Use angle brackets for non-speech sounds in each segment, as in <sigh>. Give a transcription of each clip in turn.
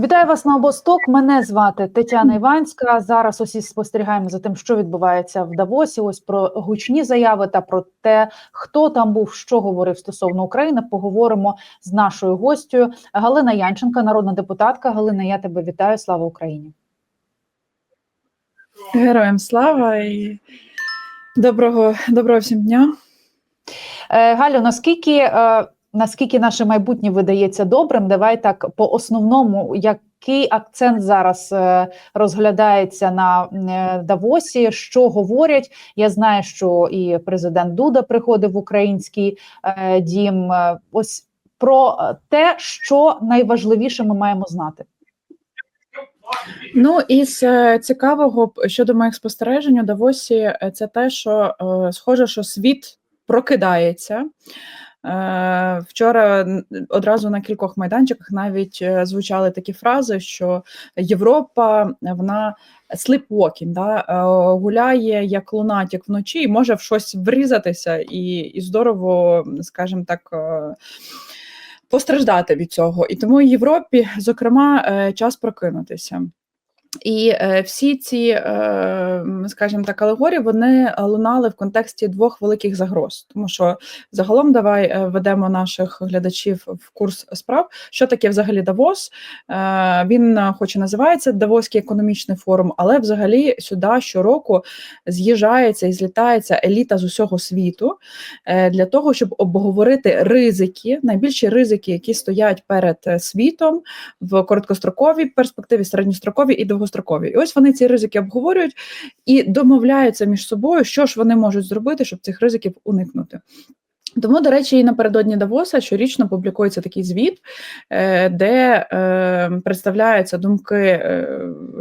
Вітаю вас на обосток. Мене звати Тетяна Іванська. Зараз усі спостерігаємо за тим, що відбувається в Давосі. Ось про гучні заяви та про те, хто там був, що говорив стосовно України. Поговоримо з нашою гостю Галина Янченка, народна депутатка. Галина, я тебе вітаю. Слава Україні! Героям слава і доброго доброго всім дня. Е, Галю, наскільки е, наскільки наше майбутнє видається добрим? Давай так по основному, який акцент зараз е, розглядається на е, Давосі? Що говорять? Я знаю, що і президент Дуда приходив в український е, дім. Ось про те, що найважливіше ми маємо знати. Ну із цікавого щодо моїх спостережень у Давосі, це те, що схоже, що світ прокидається. Е, Вчора одразу на кількох майданчиках навіть е, звучали такі фрази, що Європа вона sleepwalking, да, е, гуляє як лунатік вночі і може в щось врізатися і, і здорово, скажімо так. Постраждати від цього, і тому Європі, зокрема, час прокинутися. І е, всі ці, е, скажімо так, алегорії вони лунали в контексті двох великих загроз. Тому що загалом давай е, ведемо наших глядачів в курс справ. Що таке взагалі Давос? Е, він, е, хоч і називається Давоський економічний форум, але взагалі сюди щороку з'їжджається і злітається еліта з усього світу е, для того, щоб обговорити ризики, найбільші ризики, які стоять перед е, світом в короткостроковій перспективі, середньостроковій і довгостроковій. І ось вони ці ризики обговорюють і домовляються між собою, що ж вони можуть зробити, щоб цих ризиків уникнути. Тому, до речі, і напередодні Давоса щорічно публікується такий звіт, е, де е, представляються думки е,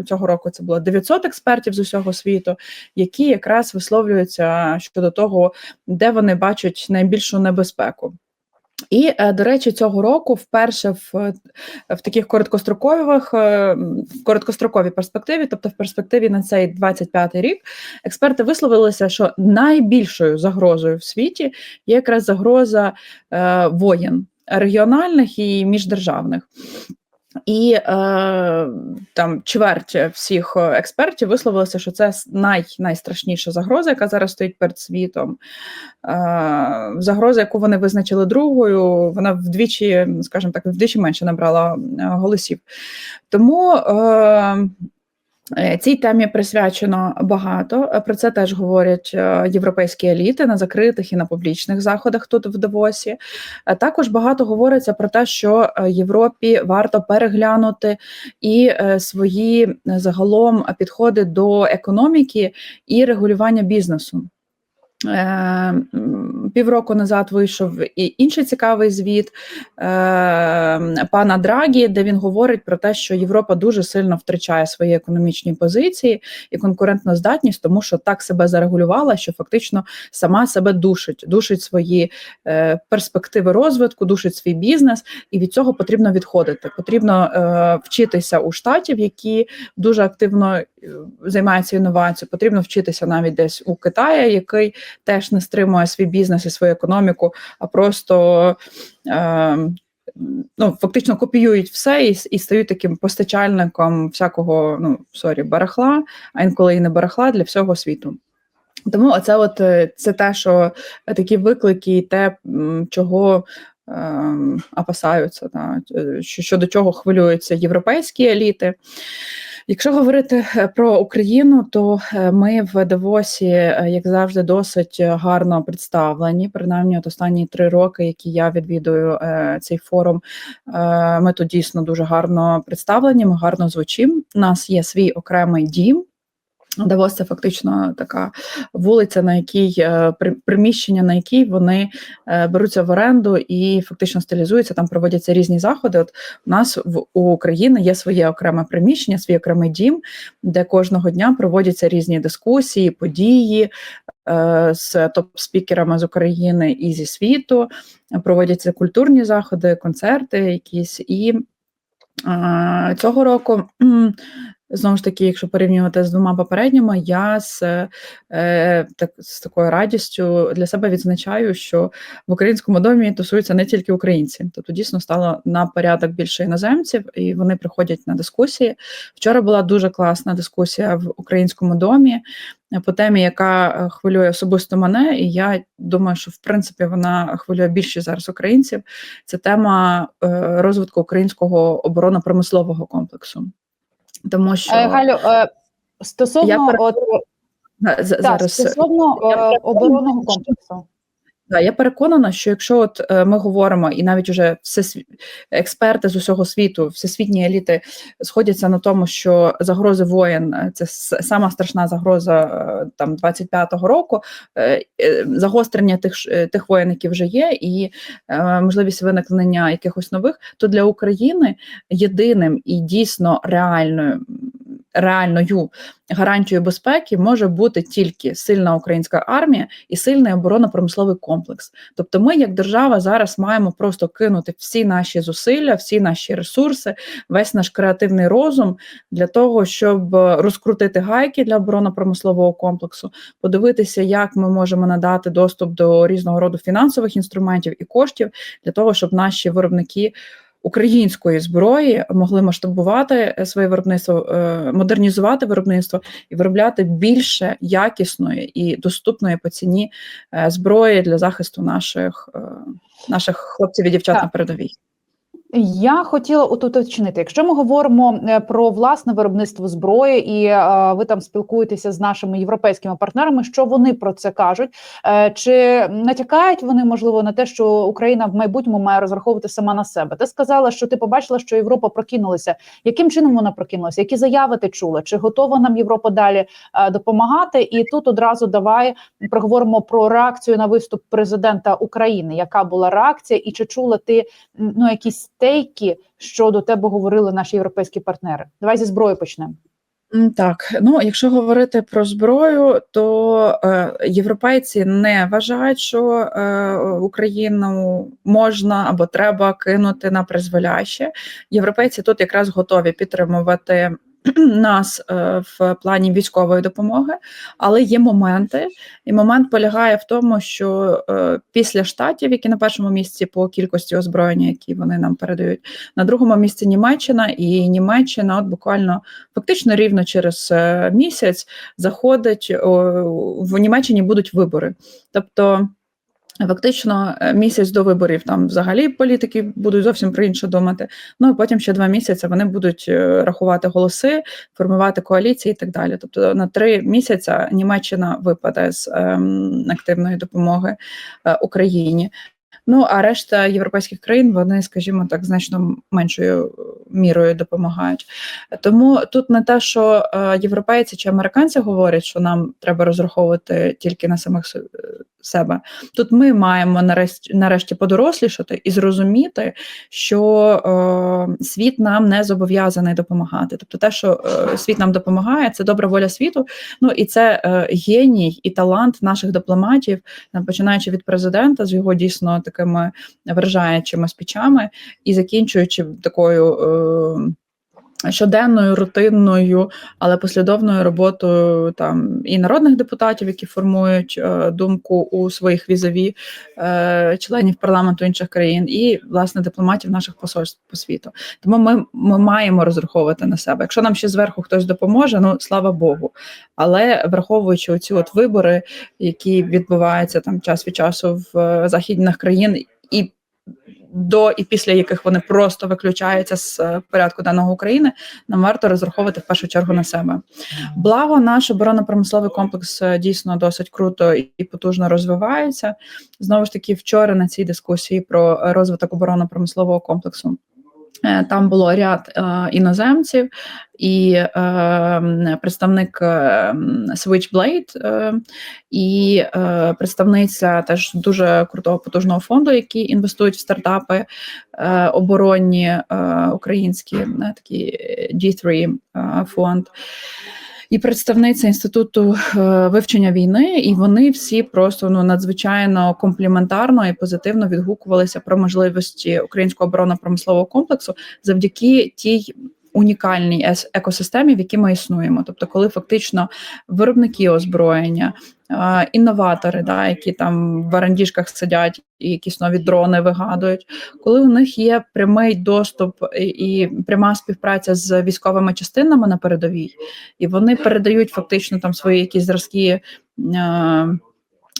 цього року. Це було 900 експертів з усього світу, які якраз висловлюються щодо того, де вони бачать найбільшу небезпеку. І, е, до речі, цього року вперше в, в таких короткострокових е, в короткостроковій перспективі, тобто в перспективі на цей 25 рік, експерти висловилися, що найбільшою загрозою в світі є якраз загроза е, воєн регіональних і міждержавних. І е, там чверть всіх е, експертів висловилися, що це най, найстрашніша загроза, яка зараз стоїть перед світом. Е, загроза, яку вони визначили другою, вона вдвічі, скажімо так, вдвічі менше набрала е, голосів. Тому е, Цій темі присвячено багато. Е, Про це теж говорять е, європейські еліти на закритих і на публічних заходах тут в Давосі. Е, Також багато говориться про те, що е, Європі варто переглянути і е, свої е, загалом підходи до економіки і регулювання бізнесу. Е, Півроку назад вийшов і інший цікавий звіт е, пана Драгі, де він говорить про те, що Європа дуже сильно втрачає свої економічні позиції і конкурентну здатність, тому що так себе зарегулювала, що фактично сама себе душить, душить свої е, перспективи розвитку, душить свій бізнес, і від цього потрібно відходити. Потрібно вчитися у штатів, які дуже активно займаються інновацією. Потрібно вчитися навіть десь у Китаї, який теж не стримує свій бізнес і свою економіку, а просто е, ну, фактично копіюють все і, і стають таким постачальником всякого, ну сорі, барахла, а інколи і не барахла для всього світу. Тому оце от е, це те, що такі виклики, і те, чого ем, опасаються, та, е, що- щодо чого хвилюються європейські еліти. Якщо говорити е, про Україну, то е, ми в Давосі, е, як завжди, досить гарно представлені. Принаймні, от останні три роки, які я відвідую цей форум, ми тут дійсно дуже гарно представлені. Ми гарно звучимо. У нас є свій окремий дім. Давос це фактично така вулиця, на якій е, приміщення, на якій вони е, беруться в оренду і фактично стилізуються. Там проводяться різні заходи. От у нас в у України є своє окреме приміщення, свій окремий дім, де кожного дня проводяться різні дискусії, події е, з топ-спікерами з України і зі світу. Проводяться культурні заходи, концерти якісь і. Цього року Знову ж таки, якщо порівнювати з двома попередніми, я з, е, так, з такою радістю для себе відзначаю, що в українському домі тусуються не тільки українці, тобто дійсно стало на порядок більше іноземців, і вони приходять на дискусії. Вчора була дуже класна дискусія в українському домі е, по темі, яка е, хвилює особисто мене, і я думаю, що в принципі вона хвилює більшість зараз українців. Це тема е, розвитку українського оборонно-промислового комплексу. Тому що Е, Галю, е, стосовно Я от, зараз стосовно я е, оборонного комплексу. Да, я переконана, що якщо от е, ми говоримо, і навіть уже всесві... експерти з усього світу, всесвітні еліти сходяться на тому, що загрози воєн е, це сама страшна загроза е, там 25-го року. Загострення тих тих воєн, які вже є, і можливість виникнення якихось нових, то для України єдиним і дійсно реальною реальною гарантією безпеки може бути тільки сильна українська армія і сильний оборонно-промисловий комплекс. Тобто, ми, як держава, зараз маємо просто кинути всі наші зусилля, всі наші ресурси, весь наш креативний розум для того, щоб розкрутити гайки для оборонно-промислового комплексу, подивитися, як ми можемо надати доступ до різного роду фінансових інструментів і коштів для того, щоб наші виробники. Української зброї могли масштабувати е, своє виробництво, е, модернізувати виробництво і виробляти більше якісної і доступної по ціні е, зброї для захисту наших, наших хлопців і дівчат Так. на передовій. Я хотіла от уточнити, якщо ми говоримо е, про власне виробництво зброї, і е, ви там спілкуєтеся з нашими європейськими партнерами, що вони про це кажуть? Е, чи натякають вони можливо на те, що Україна в майбутньому має розраховувати сама на себе? Ти сказала, що ти побачила, що Європа прокинулася. Яким чином вона прокинулася? Які заяви ти чула? Чи готова нам Європа далі допомагати? І тут одразу давай проговоримо про реакцію на виступ президента України. Яка була реакція, і чи чула ти ну якісь стейки, що до тебе говорили наші європейські партнери? Давай зі зброї почнемо. Так, ну якщо говорити про зброю, то е, європейці не вважають, що е, Україну можна або треба кинути на призволяще. Європейці тут якраз готові підтримувати <clears throat> нас е, в плані військової допомоги, але є моменти, і момент полягає в тому, що е, після штатів, які на першому місці по кількості озброєння, які вони нам передають, на другому місці Німеччина, і Німеччина, от буквально фактично рівно через е, місяць заходить в Німеччині будуть вибори. Тобто. Фактично е, місяць до виборів там взагалі політики будуть зовсім про інше думати. Ну і потім ще два місяці вони будуть е, рахувати голоси, формувати коаліції і так далі. Тобто на три місяці Німеччина випаде з ем, активної допомоги е, Україні. Ну а решта європейських країн вони, скажімо так, значно меншою мірою допомагають. Тому тут не те, що е, європейці чи американці говорять, що нам треба розраховувати тільки на самих се- себе. Тут ми маємо нарешті, нарешті подорослішати і зрозуміти, що е, світ нам не зобов'язаний допомагати. Тобто, те, що е, світ нам допомагає, це добра воля світу. Ну і це е, геній і талант наших дипломатів, е, починаючи від президента з його дійсно такими вражаючими спічами, і закінчуючи такою. Е, Щоденною рутинною, але послідовною роботою там і народних депутатів, які формують е, думку у своїх візові е, членів парламенту інших країн, і власне дипломатів наших посольств по світу. Тому ми, ми маємо розраховувати на себе. Якщо нам ще зверху хтось допоможе, ну слава Богу. Але враховуючи оці от вибори, які відбуваються там час від часу в е, західних країн, і до і після яких вони просто виключаються з е, порядку денного України, нам варто розраховувати в першу чергу на себе. Благо, наш оборонно-промисловий комплекс е, дійсно досить круто і потужно розвивається. Знову ж таки, вчора на цій дискусії про розвиток оборонно-промислового комплексу. Е, Там було ряд е, іноземців і е, представник е, Switchblade і представниця теж дуже крутого потужного фонду, які інвестують в стартапи оборонні українські, такий G3 е, фонд. І представниця інституту е, вивчення війни, і вони всі просто ну надзвичайно компліментарно і позитивно відгукувалися про можливості українського оборонно-промислового комплексу завдяки тій унікальній екосистемі, в якій ми існуємо. Тобто, коли фактично виробники озброєння, інноватори, да, які там в арендіжках сидять і якісь нові дрони вигадують, коли у них є прямий доступ і пряма співпраця з військовими частинами на передовій, і вони передають фактично там свої якісь зразки.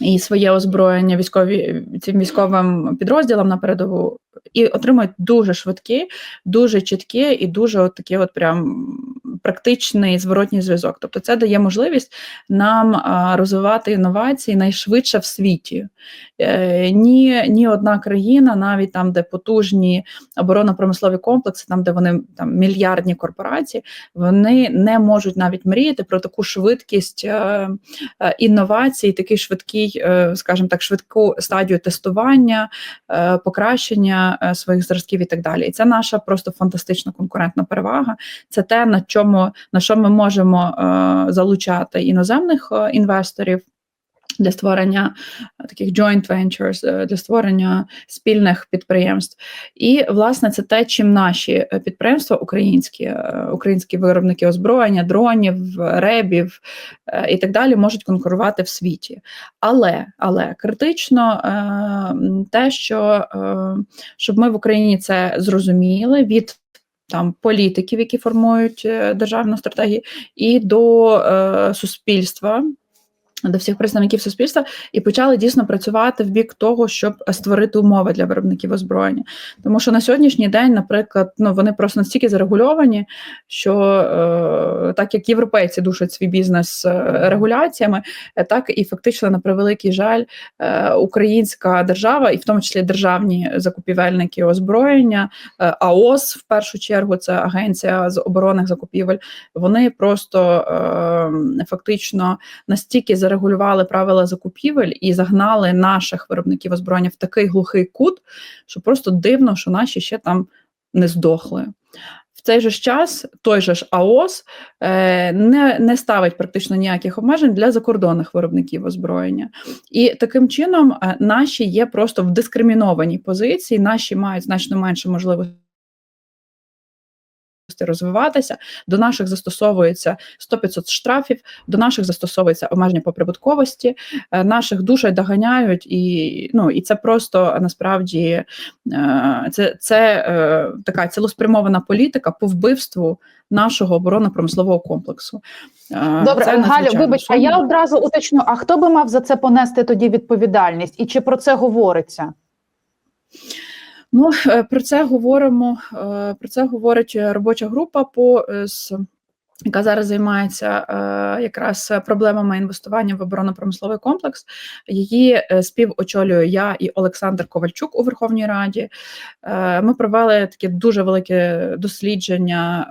І своє озброєння військові цим військовим підрозділам на передову і отримують дуже швидкі, дуже чіткі і дуже от такі от прям практичний зворотній зв'язок. Тобто, це дає можливість нам розвивати інновації найшвидше в світі. Е, ні, ні одна країна, навіть там, де потужні оборонно-промислові комплекси, там де вони там мільярдні корпорації, вони не можуть навіть мріяти про таку швидкість е, е, інновацій, такий швидкий, скажімо так, швидку стадію тестування, покращення своїх зразків і так далі. І це наша просто фантастична конкурентна перевага. Це те, на чому на що ми можемо е, залучати іноземних е, інвесторів. Для створення е, таких joint ventures, для створення спільних підприємств, і власне це те, чим наші підприємства, українські, українські виробники озброєння, дронів, ребів і так далі, можуть конкурувати в світі. Але але критично те, що щоб ми в Україні це зрозуміли від там політиків, які формують е, державну стратегію, і до е, суспільства. До всіх представників суспільства і почали дійсно працювати в бік того, щоб створити умови для виробників озброєння. Тому що на сьогоднішній день, наприклад, ну вони просто настільки зарегульовані, що е, так як європейці душать свій бізнес е, регуляціями, е, так і фактично на превеликий жаль, е, українська держава, і в тому числі державні закупівельники озброєння, е, АОС в першу чергу, це агенція з оборонних закупівель. Вони просто е, фактично настільки зарегулювали правила закупівель і загнали наших виробників озброєння в такий глухий кут, що просто дивно, що наші ще там не здохли. В цей же час той же ж АОС е, не, не ставить практично ніяких обмежень для закордонних виробників озброєння. І таким чином е, наші є просто в дискримінованій позиції, наші мають значно менше можливостей розвиватися, до наших застосовується 100-500 штрафів, до наших застосовується обмеження по прибутковості, е, наших дуже доганяють, і ну і це просто насправді е, це, це е, така цілеспрямована політика по вбивству нашого оборонно-промислового комплексу. Добре, це Галю, вибач, а я одразу уточню: а хто би мав за це понести тоді відповідальність, і чи про це говориться? Ну е, про це говоримо. е, Про це говорить робоча група по е, з. Яка зараз займається е, якраз проблемами інвестування в оборонно-промисловий комплекс. Її е, співочолюю я і Олександр Ковальчук у Верховній Раді. Е, ми провели таке дуже велике дослідження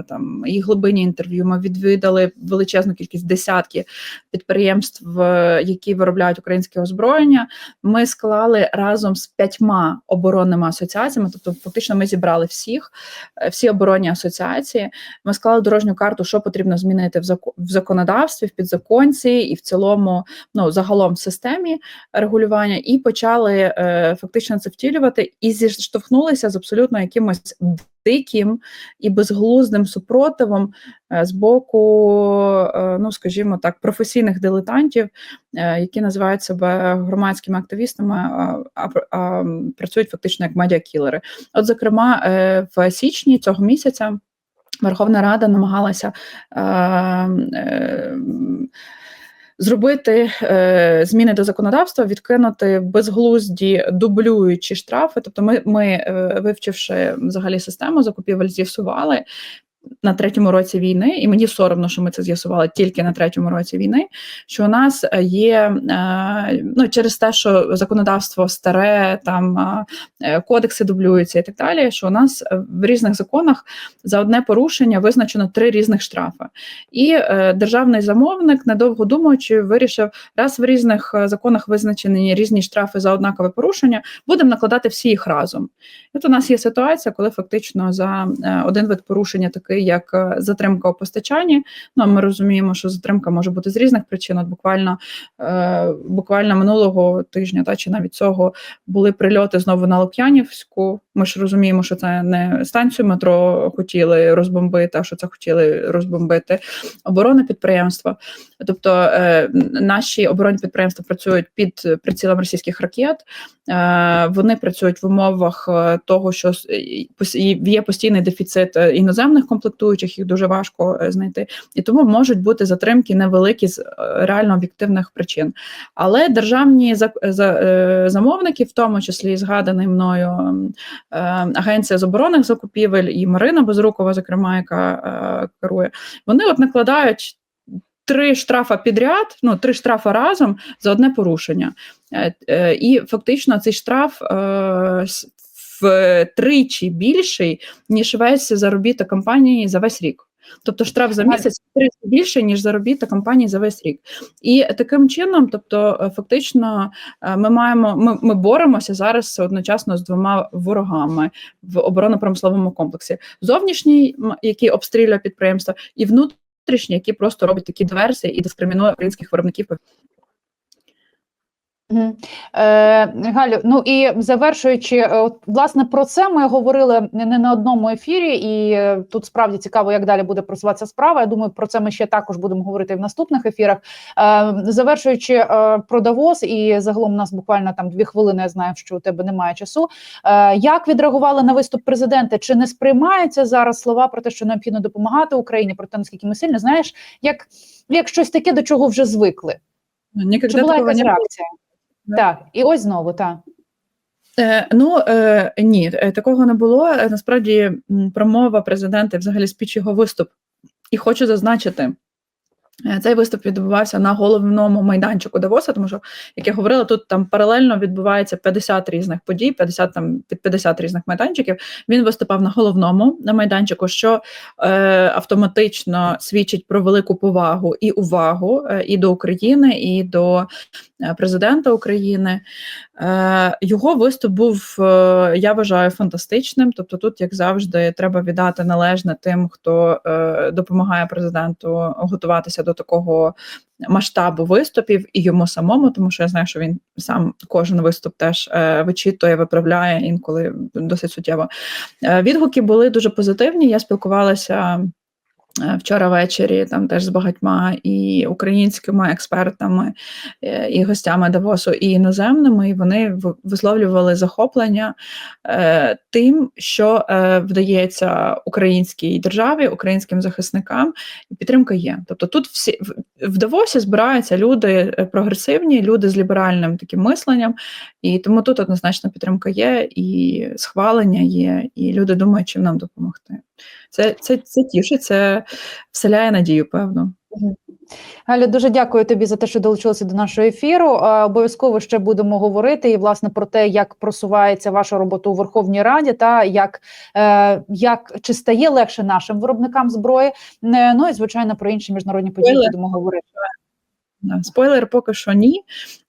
е, там і глибинні інтерв'ю. Ми відвідали величезну кількість десятки підприємств, які виробляють українське озброєння. Ми склали разом з п'ятьма оборонними асоціаціями, тобто фактично ми зібрали всіх, е, всі оборонні асоціації. Ми склали дорожню карту, що потрібно змінити в зако- в законодавстві, в підзаконці і в цілому, ну загалом в системі регулювання, і почали е, фактично це втілювати, і зіштовхнулися з абсолютно якимось диким і безглуздим супротивом е, з боку, е, ну скажімо так, професійних дилетантів, які називають себе громадськими активістами, а, а, а працюють фактично як медіакілери. От, зокрема, в січні цього місяця. Верховна Рада намагалася е, е, зробити е, зміни до законодавства, відкинути безглузді дублюючі штрафи. Тобто, ми, ми е, вивчивши взагалі систему закупівель, з'ясували. На третьому році війни, і мені соромно, що ми це з'ясували тільки на третьому році війни. Що у нас є е, ну через те, що законодавство старе, там е, кодекси дублюються і так далі. Що у нас в різних законах за одне порушення визначено три різних штрафи. І е, державний замовник, недовго думаючи, вирішив, раз в різних е, законах визначені різні штрафи за однакове порушення, будемо накладати всі їх разом. І От у нас є ситуація, коли фактично за е, один вид порушення такий такий, як е, затримка у постачанні. Ну ми розуміємо, що затримка може бути з різних причин. От буквально е, буквально минулого тижня, та чи навіть цього були прильоти знову на Лук'янівську. Ми ж розуміємо, що це не станцію метро хотіли розбомбити, а що це хотіли розбомбити оборонне підприємства. Тобто е, наші оборонні підприємства працюють під прицілом російських ракет. Е, вони працюють в умовах е, того, що і є постійний дефіцит е, іноземних комплектуючих, їх дуже важко е, знайти, і тому можуть бути затримки невеликі з е, реально об'єктивних причин. Але державні е, замовники, в тому числі згаданий мною агенція з оборонних закупівель і Марина Безрукова, зокрема, яка керує, вони от накладають. Три штрафа підряд, ну три штрафи разом за одне порушення. І фактично цей штраф втричі більший, ніж весь заробіток компанії за весь рік. Тобто штраф за місяць втричі більше, ніж заробіток компанії за весь рік. І таким чином, тобто, е, фактично, е, ми маємо ми, ми боремося зараз одночасно з двома ворогами в оборонно-промисловому комплексі: зовнішній, який обстрілює підприємства, і внутрішній, який просто робить такі диверсії і дискримінує українських виробників. Е, Галю, ну і завершуючи, е, от, власне, про це ми говорили не на одному ефірі, і е, тут справді цікаво, як далі буде просуватися справа. Я думаю, про це ми ще також будемо говорити і в наступних ефірах. Е, завершуючи е, про Давос, і загалом у нас буквально там дві хвилини. Я знаю, що у тебе немає часу. Е, як відреагували на виступ президента? Чи не сприймаються зараз слова про те, що необхідно допомагати Україні, про те, наскільки ми сильно знаєш, як, як щось таке, до чого вже звикли? Ніколи Чи була якась реакція? Так, і ось знову так. Е, ну е, ні, е, такого не було. Е, Насправді промова президента, взагалі спіч його виступ. І хочу зазначити. Е, Цей виступ відбувався на головному майданчику Давоса, тому що, як я говорила, тут там паралельно відбувається 50 різних подій, 50 там під 50 різних майданчиків. Він виступав на головному на майданчику, що е, автоматично свідчить про велику повагу і увагу е, і до України, і до е, президента України. Е, Його виступ був, е, я вважаю, фантастичним. Тобто, тут, як завжди, треба віддати належне тим, хто е, допомагає президенту готуватися до такого масштабу виступів і йому самому, тому що я знаю, що він сам кожен виступ теж вичитує, виправляє інколи досить суттєво. Відгуки були дуже позитивні. Я спілкувалася. Е, Вчора ввечері там теж з багатьма і українськими експертами, е, і гостями Давосу, і іноземними, і вони висловлювали захоплення е, тим, що вдається українській державі, українським захисникам, і підтримка є. Тобто тут всі в, в Давосі збираються люди прогресивні, люди з ліберальним таким мисленням, і тому тут однозначно підтримка є, і схвалення є, і люди думають, чим нам допомогти. Це, це, це тішить, це вселяє надію, певно. Галя, дуже дякую тобі за те, що долучилася до нашого ефіру. Обов'язково ще будемо говорити і власне про те, як просувається ваша робота у Верховній Раді, та як, е, як чи стає легше нашим виробникам зброї. Е, Ну і звичайно про інші міжнародні події будемо говорити. Спойлер, поки що ні.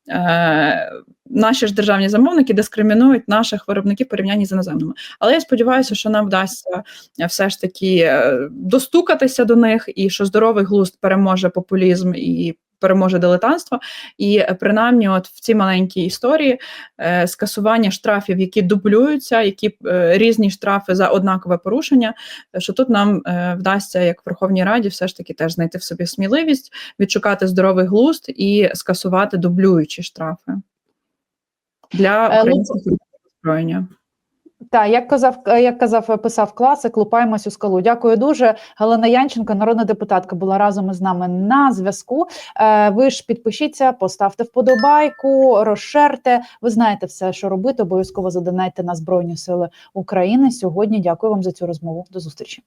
Е, наші ж державні замовники дискримінують наших виробників порівнянні з іноземними. Але я сподіваюся, що нам вдасться е, все ж таки е, достукатися до них, і що здоровий глузд переможе популізм і переможе дилетантство. І е, принаймні, от в цій маленькій історії е, скасування штрафів, які дублюються, які е, різні штрафи за однакове порушення, що тут нам е, вдасться, як в Верховній Раді, все ж таки теж знайти в собі сміливість відшукати здоровий глузд і скасувати дублюючі штрафи для Е, українських озброєння. Так, як казав, як казав, писав класик, лупаємось у скалу. Дякую дуже. Галина Янченко, народна депутатка, була разом із нами на зв'язку. Е, ви ж підпишіться, поставте вподобайку, розшерте. Ви знаєте все, що робити. Обов'язково задонайте на Збройні Сили України. Сьогодні дякую вам за цю розмову. До зустрічі.